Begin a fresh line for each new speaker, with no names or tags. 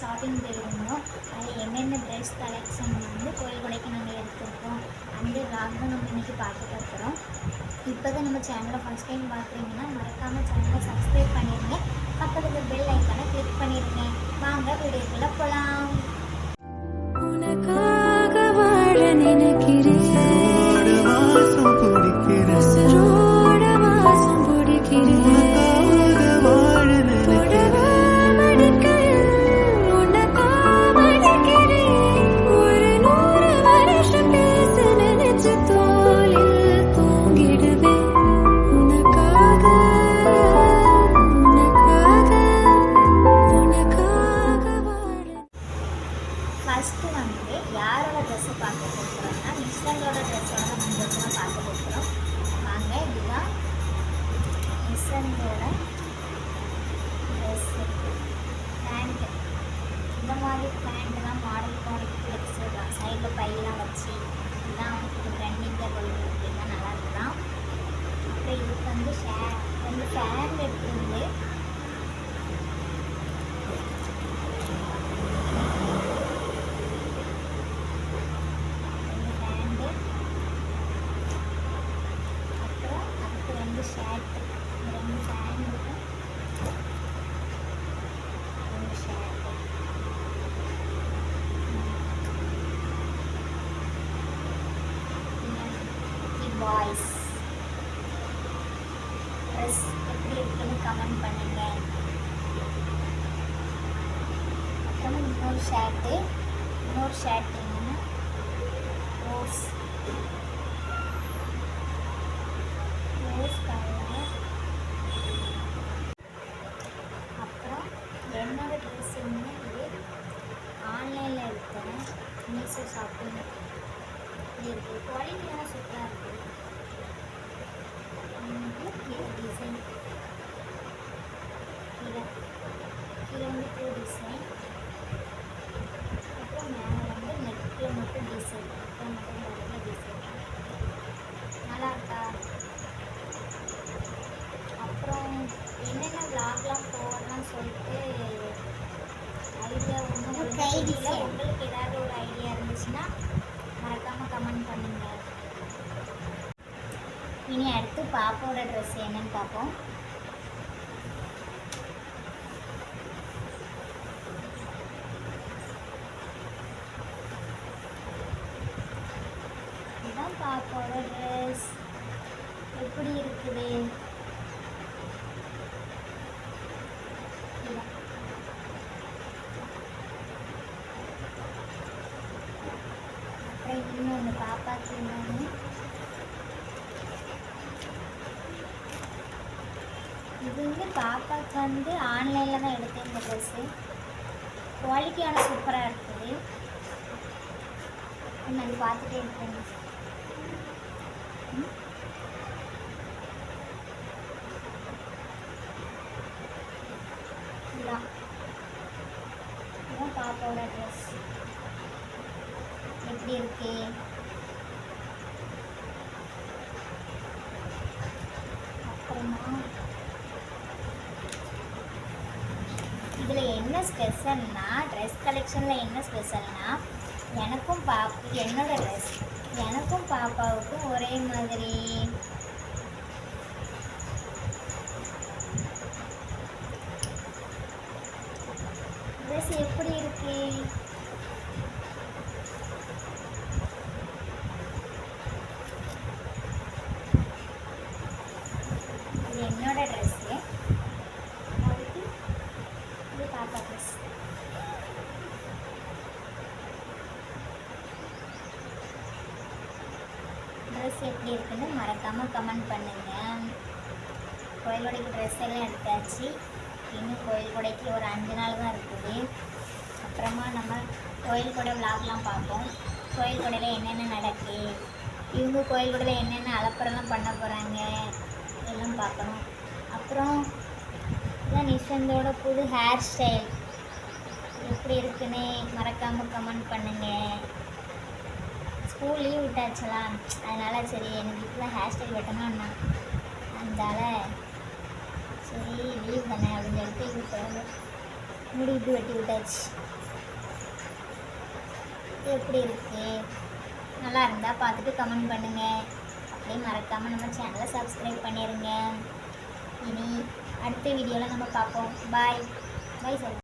Shopping போயிருந்தோம். அதில் என்னென்ன ட்ரெஸ் கலெக்ஷன் வந்து கோயில் கொடைக்கு நாங்கள் எடுத்துருக்கோம். அந்த விளாக் தான் நம்ம இன்றைக்கி பார்த்துட்டு இருக்கிறோம் இப்போ தான் நம்ம சேனலை ஃபஸ்ட் டைம் பார்க்குறீங்கன்னா மறக்காமல் சேனலை சப்ஸ்கிரைப் பண்ணிடுங்க பக்கத்தில் பெல் ஐக்கானை கிளிக் பண்ணிடுங்க வாங்க வீடியோக்குள்ளே போகலாம் போகிறோம்னா நிஷாந்தோட ட்ரெஸ்ஸோட நம்ம ட்ரெஸ்ஸை பார்க்க போகிறோம் வாங்க இதுதான் நிஷாந்தோட ட்ரெஸ்ஸு பேண்ட்டு இந்த மாதிரி பேண்ட்டு தான் மாடல் மாடல் ஃப்ளெக்ஸு தான் சைடில் பையெல்லாம் வச்சு இதுதான் அவனுக்கு ட்ரெண்டிங்காக போயிட்டு இருக்கு இதுதான் நல்லா இருக்கலாம் அப்புறம் இதுக்கு வந்து ஷே வந்து வாய்ஸ் ரெண்டு பாய்ஸ் ட்ரெஸ் எப்படி இருக்குன்னு கமெண்ட் பண்ணுங்க. அப்புறம் இன்னொரு ஷர்ட்டு இன்னொரு ஷர்ட் என்னன்னா ரோஸ் கலர் அப்புறம் என்னோட ட்ரெஸ் என்ன இது ஆன்லைனில் எடுத்தேன் இருக்குது குவாலிட்டியான சூப்பராக இருக்குது டிசைன் கீழே கீழே. வந்து பூ டிசைன் அப்புறம் மேலே வந்து நெக்கில் மட்டும் டிசைன் அப்புறம் மட்டும் நெக்கில் டிசைன் நல்லா இருக்கா? அப்புறம் என்னென்ன விளாக்லாம் போடலாம்னு சொல்லிட்டு ஐடியா தெரியல. உங்களுக்கு ஏதாவது ஒரு ஐடியா இருந்துச்சுன்னா மறக்காமல் கமெண்ட் பண்ணுங்க இனி அடுத்து பாப்பாவோட ட்ரெஸ் என்னன்னு பார்ப்போம் இதுதான் பாப்பாவோட ட்ரெஸ் எப்படி இருக்குது? அப்புறம் இன்னொன்று பாப்பாக்கு இன்னொன்று இது வந்து பாப்பாவுக்கு வந்து ஆன்லைனில் தான் எடுத்தேன் இந்த ட்ரெஸ்ஸு குவாலிட்டியான சூப்பராக இருக்குது. நான் பார்த்துட்டே இருக்கேன். இதான் பாப்பாவோட ட்ரெஸ் எப்படி இருக்கு? அப்புறமா இதில் என்ன ஸ்பெஷல்னா ட்ரெஸ் கலெக்ஷனில் என்ன ஸ்பெஷல்னா எனக்கும் பாப்பு என்னோடய ட்ரெஸ் எனக்கும் பாப்பாவுக்கும் ஒரே மாதிரி ட்ரெஸ் எப்படி இருக்கு இது என்னோட ட்ரெஸ்ஸு அதுக்கு இது பாப்பா ட்ரெஸ் ட்ரெஸ் எப்படி இருக்குன்னு மறக்காமல் கமெண்ட் பண்ணுங்கள் கோயில் கொடைக்கு ட்ரெஸ் எல்லாம் எடுத்தாச்சு. இன்னும் கோயில் கொடைக்கு ஒரு அஞ்சு நாள் தான் இருக்குது. அப்புறமா நம்ம கோயில் கொடை விளாக்லாம் பார்ப்போம். கோயில் கொடையில் என்னென்ன நடக்கு? இவங்க கோயில் கொடையில் என்னென்ன அலப்பறலாம் பண்ண போகிறாங்க எல்லாம் பார்க்கணும். அப்புறம் இதான் நிஷந்தோட புது ஹேர் ஸ்டைல் எப்படி இருக்குன்னு மறக்காமல் கமெண்ட் பண்ணுங்கள் ஸ்கூல் லீவ் விட்டாச்சலா அதனால் சரி எனக்கு இப்போ ஹேர் ஸ்டைல் வெட்டணும்னா. அதனால் சரி லீவ் தானே அப்படின்னு சொல்லிட்டு இப்போ முடி இப்படி வெட்டி விட்டாச்சு. எப்படி இருக்குது நல்லா இருந்தால் பார்த்துட்டு கமெண்ட் பண்ணுங்கள் அப்படியே மறக்காமல் நம்ம சேனலை சப்ஸ்கிரைப் பண்ணிடுங்க இனி அடுத்த வீடியோவில் நம்ம பார்ப்போம். Bye bye sir.